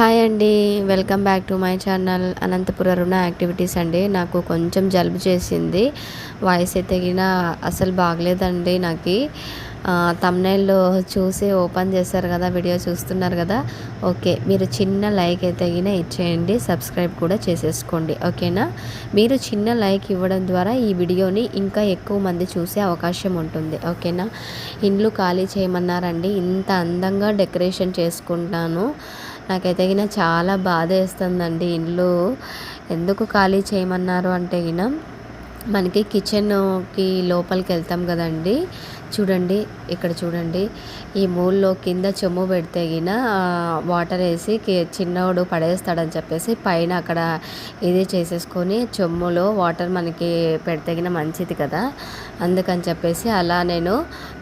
Hi అండి. Welcome back to my channel అనంతపుర రుణ activities అండి. నాకు కొంచెం జలుబు చేసింది. వాయిస్ అయితే అసలు బాగలేదండి నాకు. తమ్నైల్లో చూసి ఓపెన్ చేస్తారు కదా వీడియో చూస్తున్నారు కదా. ఓకే మీరు చిన్న లైక్ అయితే అయినా ఇచ్చేయండి. సబ్స్క్రైబ్ కూడా చేసేసుకోండి. ఓకేనా? మీరు చిన్న లైక్ ఇవ్వడం ద్వారా ఈ వీడియోని ఇంకా ఎక్కువ మంది చూసే అవకాశం ఉంటుంది. ఓకేనా? ఇండ్లు ఖాళీ చేయమన్నారండి. ఇంత అందంగా డెకరేషన్ చేసుకుంటాను. నాకైతే గిన చాలా బాధ వేస్తుందండి ఇల్లు ఎందుకు ఖాళీ చేయమన్నారు అంటే గిన మనకి కిచెన్కి లోపలికి వెళ్తాం కదండి. చూడండి ఇక్కడ చూడండి. ఈ మూల్లో కింద చెమ్ము పెడితే గిన వాటర్ వేసి చిన్నోడు పడేస్తాడని చెప్పేసి పైన అక్కడ ఇది చేసేసుకొని చెమ్ములో వాటర్ మనకి పెడితే గిన మంచిది కదా. అందుకని చెప్పేసి అలా నేను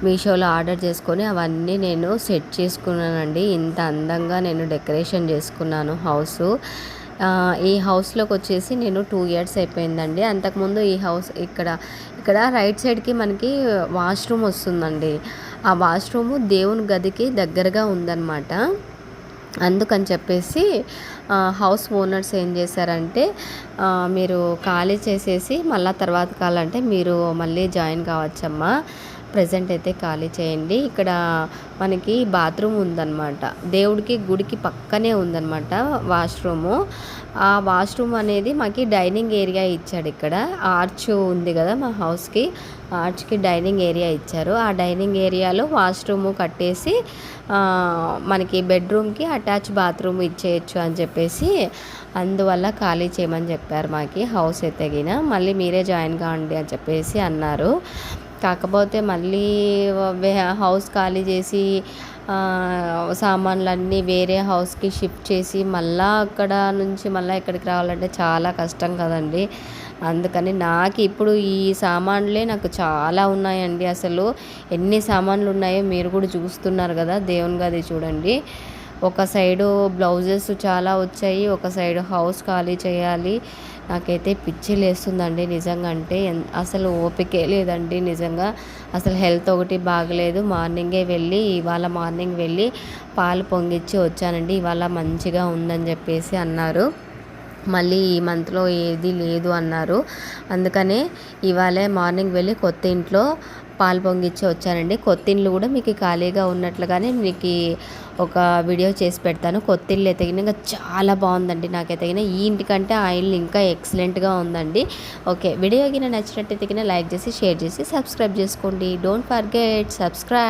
మీషోలో ఆర్డర్ చేసుకొని అవన్నీ నేను సెట్ చేసుకున్నానండి. ఇంత అందంగా నేను డెకరేషన్ చేసుకున్నాను హౌస్. ఈ హౌస్లోకి వచ్చేసి నేను టూ ఇయర్స్ అయిపోయిందండి. అంతకుముందు ఈ హౌస్ ఇక్కడ ఇక్కడ రైట్ సైడ్కి మనకి వాష్రూమ్ వస్తుందండి. ఆ వాష్రూము దేవుని గదికి దగ్గరగా ఉందన్నమాట. అందుకని చెప్పేసి హౌస్ ఓనర్స్ ఏం చేశారంటే మీరు ఖాళీ చేసేసి మళ్ళీ తర్వాత కావాలంటే మీరు మళ్ళీ జాయిన్ కావచ్చమ్మా. ప్రజెంట్ అయితే ఖాళీ చేయండి. ఇక్కడ మనకి బాత్రూమ్ ఉందన్నమాట. దేవుడికి గుడికి పక్కనే ఉందన్నమాట వాష్రూము. ఆ వాష్రూమ్ అనేది మాకు డైనింగ్ ఏరియా ఇచ్చాడు ఇక్కడ. ఆర్చ్ ఉంది కదా మా హౌస్కి. ఆర్చ్కి డైనింగ్ ఏరియా ఇచ్చారు. ఆ డైనింగ్ ఏరియాలో వాష్రూమ్ కట్టేసి మనకి బెడ్రూమ్కి అటాచ్ బాత్రూమ్ ఇచ్చేయచ్చు అని చెప్పేసి అందువల్ల ఖాళీ చేయమని చెప్పారు మాకు హౌస్ ఎత్తగిన. మళ్ళీ మీరే జాయిన్ కావండి అని చెప్పేసి అన్నారు. కాకపోతే మళ్ళీ హౌస్ ఖాళీ చేసి సామాన్లన్నీ వేరే హౌస్కి షిఫ్ట్ చేసి మళ్ళీ అక్కడ నుంచి మళ్ళీ ఇక్కడికి రావాలంటే చాలా కష్టం కదండి. అందుకని నాకు ఇప్పుడు ఈ సామాన్లే నాకు చాలా ఉన్నాయండి. అసలు ఎన్ని సామాన్లు ఉన్నాయో మీరు కూడా చూస్తున్నారు కదా దేవుని గది చూడండి. ఒక సైడు బ్లౌజెస్ చాలా వచ్చాయి ఒక సైడు హౌస్ ఖాళీ చేయాలి. నాకైతే పిచ్చి లేస్తుందండి నిజంగా అంటే అసలు ఓపికే లేదండి నిజంగా. అసలు హెల్త్ ఒకటి బాగలేదు. మార్నింగే వెళ్ళి ఇవాళ మార్నింగ్ వెళ్ళి పాలు పొంగిచ్చి వచ్చానండి. ఇవాళ మంచిగా ఉందని చెప్పేసి అన్నారు. మళ్ళీ ఈ మంత్లో ఏది లేదు అన్నారు. అందుకనే ఇవాళ మార్నింగ్ వెళ్ళి కొత్త ఇంట్లో పాలు పొంగిచ్చి వచ్చానండి. కొత్తిళ్ళు కూడా మీకు ఖాళీగా ఉన్నట్లుగానే మీకు ఒక వీడియో చేసి పెడతాను. కొత్తిళ్ళు ఇల్లు చాలా బాగుందండి. నాకు ఎతగిన ఈ ఇంటికంటే ఆ ఇల్లు ఇంకా ఎక్సలెంట్గా ఉందండి. ఓకే. వీడియో కింద నచ్చినట్టు ఎదిగిన లైక్ చేసి షేర్ చేసి సబ్స్క్రైబ్ చేసుకోండి. Don't forget. సబ్స్క్రైబ్